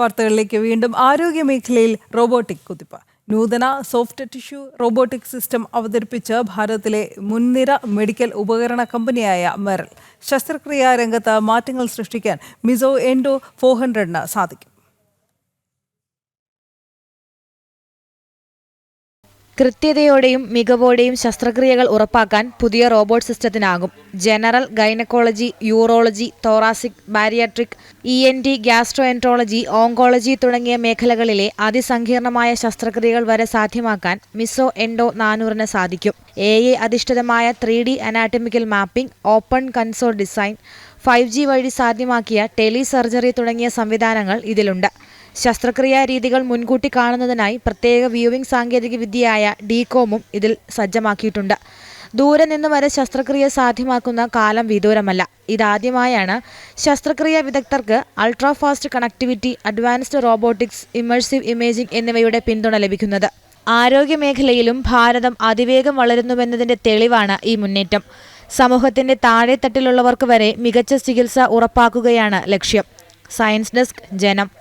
വാർത്തകളിലേക്ക് വീണ്ടും ആരോഗ്യ മേഖലയിൽ റോബോട്ടിക് കുതിപ്പ്. നൂതന സോഫ്റ്റ് ടിഷ്യൂ റോബോട്ടിക് സിസ്റ്റം അവതരിപ്പിച്ച് ഭാരതത്തിലെ മുൻനിര മെഡിക്കൽ ഉപകരണ കമ്പനിയായ മെറൽ. ശസ്ത്രക്രിയാ രംഗത്ത് മാറ്റങ്ങൾ സൃഷ്ടിക്കാൻ മിസോ എൻഡോ ഫോർ ഹൺഡ്രഡിന് സാധിക്കും. കൃത്യതയോടെയും മികവോടെയും ശസ്ത്രക്രിയകൾ ഉറപ്പാക്കാൻ പുതിയ robot സിസ്റ്റത്തിനാകും. General gynaecology urology thoracic bariatric E N T gastroenterology oncology തുടങ്ങിയ മേഖലകളിലെ അതിസങ്കീർണമായ ശസ്ത്രക്രിയകൾ വരെ സാധ്യമാക്കാൻ മിസോ എൻഡോ നാനൂറിന് സാധിക്കും. എ എ അധിഷ്ഠിതമായ three D anatomical mapping open console design five G വഴി സാധ്യമാക്കിയ ടെലി സർജറി തുടങ്ങിയ സംവിധാനങ്ങൾ ഇതിലുണ്ട്. ശസ്ത്രക്രിയാ രീതികൾ മുൻകൂട്ടി കാണുന്നതിനായി പ്രത്യേക വ്യൂവിംഗ് സാങ്കേതിക വിദ്യയായ ഡീകോമും ഇതിൽ സജ്ജമാക്കിയിട്ടുണ്ട്. ദൂരെ നിന്ന് വരെ ശസ്ത്രക്രിയ സാധ്യമാക്കുന്ന കാലം വിദൂരമല്ല. ഇതാദ്യമായാണ് ശസ്ത്രക്രിയാ വിദഗ്ധർക്ക് ultra fast connectivity advanced robotics immersive imaging എന്നിവയുടെ പിന്തുണ ലഭിക്കുന്നത്. ആരോഗ്യമേഖലയിലും ഭാരതം അതിവേഗം വളരുന്നുവെന്നതിന്റെ തെളിവാണ് ഈ മുന്നേറ്റം. സമൂഹത്തിന്റെ താഴെത്തട്ടിലുള്ളവർക്ക് വരെ മികച്ച ചികിത്സ ഉറപ്പാക്കുകയാണ് ലക്ഷ്യം. സയൻസ് ഡെസ്ക് ജനം.